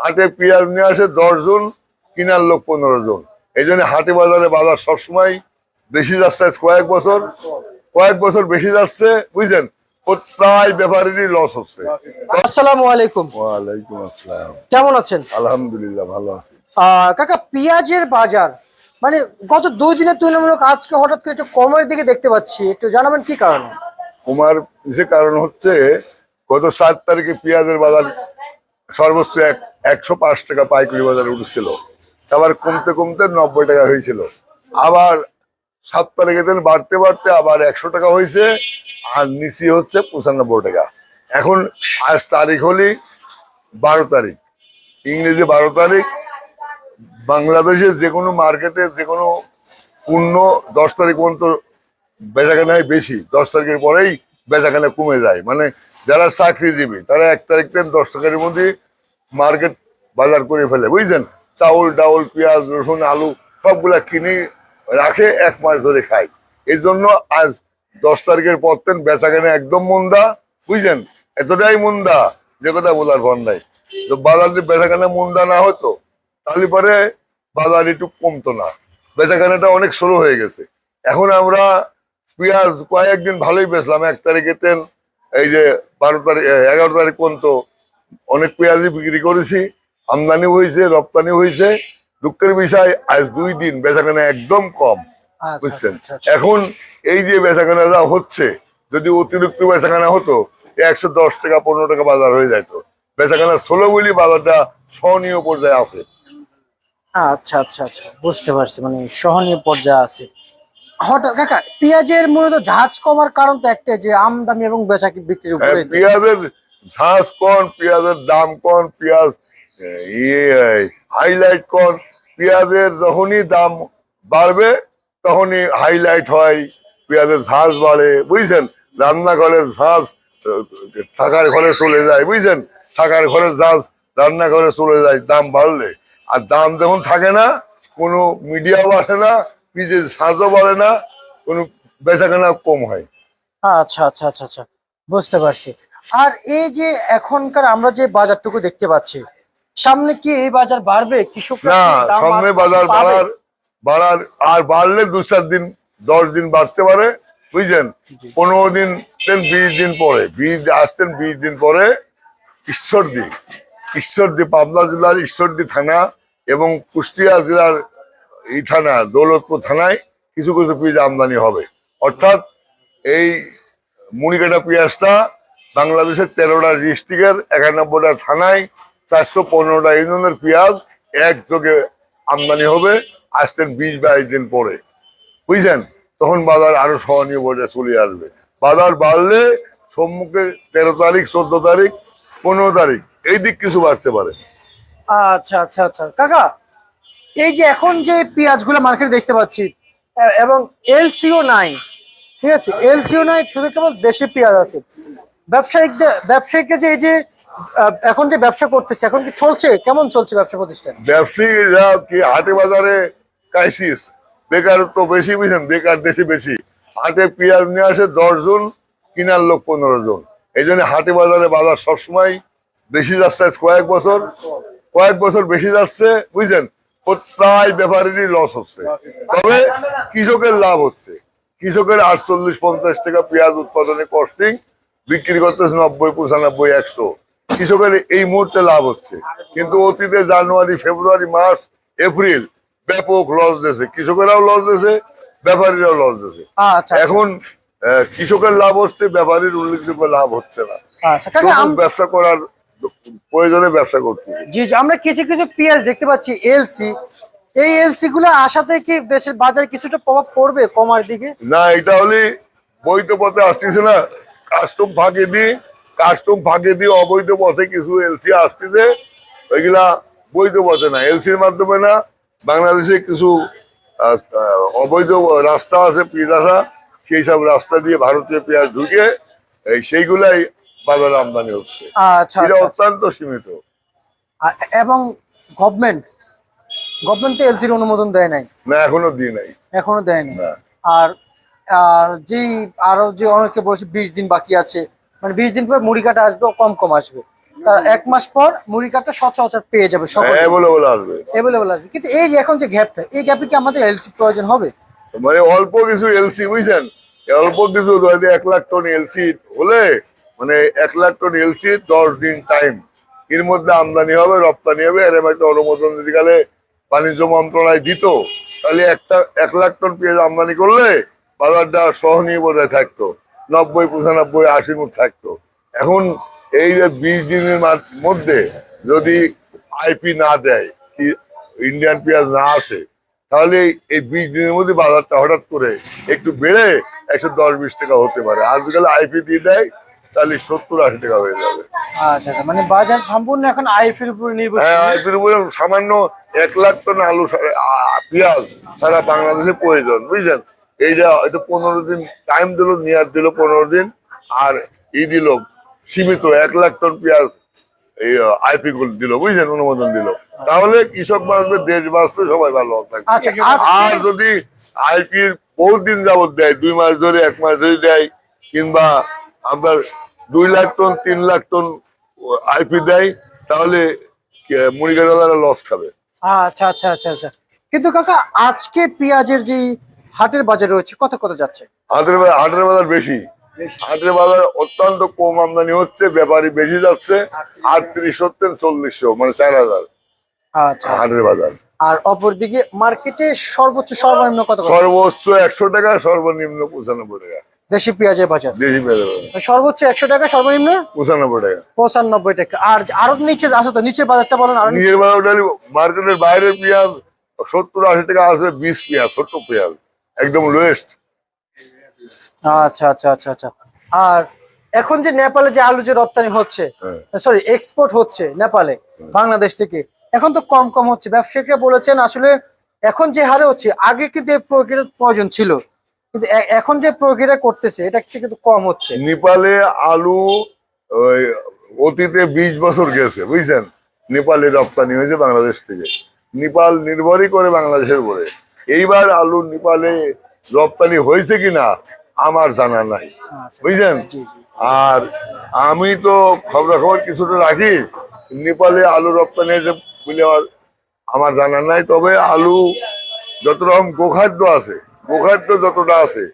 হাটে পেঁয়াজ নিয়ে আসে দশ জন কিনার লোক পনেরো জন এই জন্য হাটে বাজারে বাজার সবসময় বেশি যাচ্ছে কয়েক বছর। কয়েক বছর বেশি যাচ্ছে বুঝছেন প্রায় ব্যাপারেরই লস হচ্ছে। আসসালামু আলাইকুম। ওয়ালাইকুম আসসালাম। কেমন আছেন? আলহামদুলিল্লাহ ভালো আছি। কাকা পেঁয়াজের বাজার মানে গত দুই দিনের তুলনামূলক আজকে হঠাৎ করে একটু কমের দিকে দেখতে পাচ্ছি। একটু জানাবেন কি কারণে? কুমার যে কারণ হচ্ছে গত সাত তারিখে পেঁয়াজের বাজার সর্বোচ্চ এক একশো পাঁচ টাকা পাইকারি বাজারে উঠেছিল। আবার কমতে কমতে নব্বই টাকা হয়েছিল। আবার সাত তারিখে দিন বাড়তে বাড়তে আবার একশো টাকা হয়েছে, আর নিচি হচ্ছে পঁচানব্বই টাকা। এখন আজ তারিখ হলি বারো তারিখ। ইংরেজি বারো তারিখ, বাংলাদেশের যে কোনো মার্কেটে যে কোনো পূর্ণ দশ তারিখ পর্যন্ত বেচাকেনায় বেশি। দশ তারিখের পরেই বেচাকেনা কমে যায়। মানে যারা চাকরিজীবী, তারা এক তারিখ থেকে দশ টাকার মধ্যে মার্কেট বাজার করে ফেলে, বুঝছেন? চাউল, ডাউল, পেঁয়াজ, রসুন, আলু সবগুলা কিনে রাখে, এক মাস ধরে খায়। এই জন্য আজ দশ তারিখের পর থেকে বেচাকেনা একদম মন্দা, বুঝছেন? এতটাই মন্দা, যে কথা বলার ভর নাই। তো বাজার যদি বেচাকেনা মন্দা না হতো, তাহলে পরে বাজার একটু কমতো না। বেচাকেনাটা অনেক স্লো হয়ে গেছে। এখন আমরা পেঁয়াজ কয়েকদিন ভালোই বেচলাম, এক তারিখে তেন, এই যে বারো তারিখ, এগারো তারিখ পর্যন্ত অনেক পেঁয়াজই বিক্রি করেছি আমদানি হয়েছে রপ্তানি হয়েছে। দুঃখের বিষয় আজ দুই দিন বেচাকেনা একদম কম আচ্ছা, বুঝছেন? আচ্ছা, আচ্ছা। এখন এই যে বেচাকেনা যা হচ্ছে যদি অতিরিক্ত বেচাকেনা হতো একশো দশ টাকা পনেরো টাকা বাজার হয়ে যেত বেচাকেনা ষোলো বলি বাজারটা সহনীয় পর্যায়ে আছে। আচ্ছা আচ্ছা আচ্ছা বুঝতে পারছি মানে সহনীয় পর্যায়ে আছে। হঠাৎ কাকা পেঁয়াজের মূলত ঝাঁজ কমার কারণ তো একটাই যে আমদানি এবং বেচা বিক্রির হ্যাঁ, উপরে পেঁয়াজের ঝাঁস কন, পেঁয়াজের দাম কন, পেঁয়াজ ইয়ে হাইলাইট কন, পেঁয়াজের যখনই দাম বাড়বে, তখনই হাইলাইট হয়, পেঁয়াজের ঝাঁস বাড়ে, বুঝছেন? রান্নাঘরের ঝাঁস থাকার ঘরে চলে যায়, বুঝছেন? থাকার ঘরের ঝাঁস রান্নাঘরে চলে যায়, দাম বাড়লে। আর দাম যখন থাকে না, কোনো মিডিয়াও বাড়ে না পিজের ঝাঁসও বাড়ে না, কোনো বেচাকেনা কম হয়। আচ্ছা আচ্ছা আচ্ছা আচ্ছা। বুঝতে পারছি। আর এই যে এখনকার আমরা যে বাজারটুকু দেখতে পাচ্ছি সামনে কি এই বাজার বাড়বে? কৃষকরা না সামনে বাজার বাড়ার বাড়ার আর বাড়লে দু চার দিন দশ দিন বাড়তে পারে বুঝছেন পনেরো দিন বিশ দিন পরে। বিশ আসতেন বিশ দিন পরে ঈশ্বরদী। ঈশ্বরদী পাবনা জেলার ঈশ্বরদী থানা এবং কুষ্টিয়া জেলার এই থানা দৌলতপুর থানায় কিছু কিছু পিস আমদানি হবে। অর্থাৎ এই মুড়িকাটা পেঁয়াজটা বাংলাদেশের তেরোটা ডিস্ট্রিক্টের একানব্বইটা থানায় চারশো পনেরোটা ইউনিয়নের পেঁয়াজ একযোগে আমদানি হবে আসতেন বিশ বাইশ দিন পরে। বুঝছেন? তখন বাজার আরও সহনীয় পর্যায়ে চলে আসবে। বাজার বাড়লে সম্মুখে তেরো তারিখ, চোদ্দ তারিখ, পনেরো তারিখ, এই দিক কিছু বাড়তে পারে। আচ্ছা আচ্ছা আচ্ছা। কাকা, এই যে এখন যে পেঁয়াজগুলো মার্কেটে দেখতে পাচ্ছি এবং এলসিও নাই ঠিক আছে এলসিও নাই শুধু কেবল দেশি পেঁয়াজ আছে। ব্যবসায়িকদের, ব্যবসায়িকরা যে এই যে এখন যে ব্যবসা করতেছে, এখন কি চলছে? কেমন চলছে ব্যবসা প্রতিষ্ঠান? ব্যবসায়ীরা কি হাটে বাজারে ক্রাইসিস বেকারত্ব বেশি বুঝছেন, বেকার দেশে বেশি। হাটে পেঁয়াজ নিয়ে আসে দশ জন, কিনার লোক পনেরো জন। এই জন্য হাটে বাজারে বাজার সবসময় বেশি যাচ্ছে কয়েক বছর। কয়েক বছর বেশি যাচ্ছে, বুঝছেন? প্রায় ব্যাপারেরই লস হচ্ছে। তবে কৃষকের লাভ হচ্ছে। কৃষকের আটচল্লিশ পঞ্চাশ টাকা পেঁয়াজ উৎপাদনে কস্টিং বিক্রি করতেছে নব্বই পঁচানব্বই একশো। কৃষকের এই মুহূর্তে লাভ হচ্ছে। কিন্তু অতীতে জানুয়ারি ফেব্রুয়ারি মার্চ এপ্রিল ব্যাপক লস দিয়েছে। কৃষকেরাও লস দিয়েছে ব্যাপারীরাও লস দিয়েছে। আচ্ছা এখন আহ, কৃষকের লাভ হচ্ছে ব্যাপারীর উল্লেখযোগ্য লাভ হচ্ছে না। আচ্ছা ব্যবসা করার প্রয়োজনে ব্যবসা করতে জি আমরা কিছু কিছু পেঁয়াজ দেখতে পাচ্ছি এলসি এই এলসি গুলো আসাতে কি দেশের বাজারে কিছুটা প্রভাব পড়বে কমার দিকে? না এটা হলে বৈধ পথে আসতেছে না। কাস্টম ফাঁকে দিয়ে কাস্টম ফাঁকে দিয়ে অবৈধ পথে কিছু এলসি আসতেছে। ওইগুলা বৈধ পথে না। এলসির মাধ্যমে না বাংলাদেশে কিছু অবৈধ রাস্তা আছে পেঁয়াজ আসা সেই সব রাস্তা দিয়ে ভারতীয় পেঁয়াজ ঢুকে এই সেইগুলাই বাজারে আমদানি হচ্ছে। আচ্ছা এটা আচ্ছা। অত্যন্ত সীমিত। এবং গভর্নমেন্ট গভর্নমেন্ট তো এলসির অনুমোদন দেয় নাই। না এখনও দিয়ে নাই। এখনও দেয় নাই। আর আর যেই আরও যে অনেকে বলছে বিশ দিন বাকি আছে মানে বিশ দিন পর মুড়ি কাটা আসবে কম কম আসবে। তার এক মাস পর মুড়ি কাঠটা সচরাচর পেয়ে যাবে সকলে। বলে আসবে। অ্যাভেলেবল আছে কিন্তু এই যে এখন যে গ্যাপটা এই গ্যাপে কি আমাদের এলসি প্রয়োজন হবে? মানে অল্প কিছু এলসি বুঝছেন? অল্প কিছু যদি এক লাখ টন এলসি হলে মানে এক লাখ টন এলসি দশ দিন টাইম এর মধ্যে আমদানি হবে রপ্তানি হবে এরকম একটা অনুমোদন যদি গেলে বাণিজ্য মন্ত্রণালয় দিত, তাহলে একটা, এক লাখ টন পেঁয়াজ আমদানি করলে বাজারটা সহনীয় বোধহয় থাকতো, নব্বই, পঁচানব্বই আশি মুখ থাকতো। এখন এই যে বিশ দিনের মধ্যে যদি আইপি না দেয় ইন্ডিয়ান পেঁয়াজ না আসে, তাহলে এই বিশ দিনের মধ্যে বাজারটা হঠাৎ করে একটু বেড়ে একশো দশ, বিশ টাকা হতে পারে। আজকাল আইপি দিয়ে দেয় তাহলে সত্তর আশি টাকা হয়ে যাবে। আচ্ছা আচ্ছা মানে বাজার সম্পূর্ণ এখন আইফের উপর হ্যাঁ উপরে সামান্য এক লাখ টন আলু পেঁয়াজ সারা বাংলাদেশে প্রয়োজন বুঝছেন এইটা হয়তো পনেরো দিন টাইম দিল নিয়ার দিল পনেরো দিন আর ই দিল সীমিত এক লাখ টন পেঁয়াজ এই আইপি গুলো দিল বুঝছেন অনুমোদন দিল। তাহলে কৃষক বাঁচবে দেশ বাঁচবে সবাই ভালো আচ্ছা আর যদি আইপি বহুত দিন যাবত দেয় দুই মাস ধরে এক মাস ধরে দেয় কিংবা আপনার দুই লাখ টন তিন লাখ টন আইপি দেয় তাহলে মুড়িগাড়ালারা লস খাবে। আচ্ছা আচ্ছা আচ্ছা আচ্ছা। কিন্তু কাকা আজকে পেঁয়াজের যে হাটের বাজার রয়েছে কত কত যাচ্ছে? হাটের হাটের বাজার বেশি। হাটের বাজার অত্যন্ত কম আমদানি হচ্ছে ব্যাপারী বেশি যাচ্ছে আটত্রিশ সত্তর চল্লিশশো মানে চার হাজার। আচ্ছা। হাটের বাজার। আর অপরদিকে মার্কেটে সর্বোচ্চ সর্বনিম্ন কত কত সর্বোচ্চ একশো টাকা সর্বনিম্ন পঁচানব্বই টাকা। দেশি পেঁয়াজের বাজার। দেশি পেঁয়াজের বাজার। সর্বোচ্চ একশো টাকা সর্বনিম্ন? পঁচানব্বই টাকা। পঁচানব্বই টাকা। আর আরও নিচে আছে তো নিচের বাজারটা বলেন আর। নিজের বাজার মার্কেটের বাইরের পেঁয়াজ সত্তর আশি টাকা আছে বিশ পেঁয়াজ ছোট্ট পেঁয়াজ। একদম লোয়েস্ট আচ্ছা আচ্ছা আচ্ছা আচ্ছা। আর এখন যে নেপালে যে আলু যে রপ্তানি হচ্ছে হ্যাঁ। সরি এক্সপোর্ট হচ্ছে নেপালে বাংলাদেশ থেকে এখন তো কম কম হচ্ছে। ব্যবসায়ীরা বলেছেন আসলে এখন যে হারে হচ্ছে আগে কিন্তু প্রয়োজন ছিল। কিন্তু এখন যে প্রক্রিয়া করতেছে এটা কিন্তু কম হচ্ছে। নেপালে আলু ওই অতীতে বিশ বছর গেছে বুঝছেন? নেপালে রপ্তানি হয়েছে বাংলাদেশ থেকে। নেপাল নির্ভরই করে বাংলাদেশের উপরে। এইবার আলু নেপালে রপ্তানি হয়েছে কিনা আমার জানা নাই। আচ্ছা। বুঝছেন। আর আমি তো খবরাখবর কিছুটা রাখি নেপালে আলু রপ্তানি হয়েছে বলে আমার আমার জানা নাই। তবে আলু যত রকম গোখাদ্য আছে গোখাদ্য যতটা আছে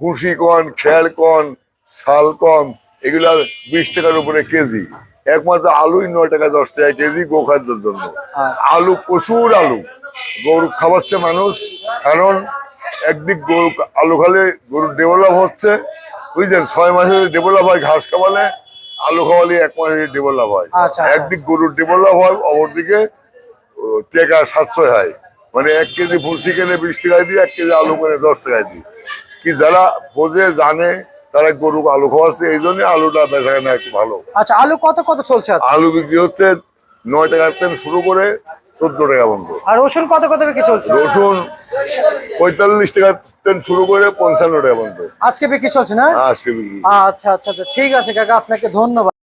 ভুসি কন খেয়াল কন শাল কন এগুলা বিশ টাকার উপরে কেজি। একমাত্র আলুই নয় টাকা দশ টাকা কেজি গোখাদ্যের জন্য। আলু প্রচুর আলু। গরু খাওয়াচ্ছে মানুষ কারণ একদিক গরু আলু খালে গরু ডেভেলপ হচ্ছে বুঝছেন ছয় মাসে ডেভেলপ হয় ঘাস খাওয়ালে আলু খাওয়ালে এক মাসে ডেভেলপ হয়। আচ্ছা, একদিক গরুর ডেভেলপ হয় অপরদিকে টাকা সাতশো হয়। মানে এক কেজি ফুলসি কিনে বিশ টাকায় দিই এক কেজি আলু কিনে দশ টাকায় দিই। কি যারা বোঝে জানে তারা গরু আলু খাওয়াচ্ছে এই জন্য আলুটা বেচা কেনা একটু ভালো। আচ্ছা আলু কত কত চলছে আজকে? আলু বিক্রি হচ্ছে নয় টাকার থেকে শুরু করে চোদ্দ টাকা পর্যন্ত। আর রসুন কত কত বিক্রি চলছে? রসুন পঁয়তাল্লিশ টাকা থেকে শুরু করে পঞ্চান্ন টাকা পর্যন্ত। আজকে বিক্রি চলছে না? আসছে বিক্রি। আচ্ছা আচ্ছা আচ্ছা ঠিক আছে কাকা আপনাকে ধন্যবাদ।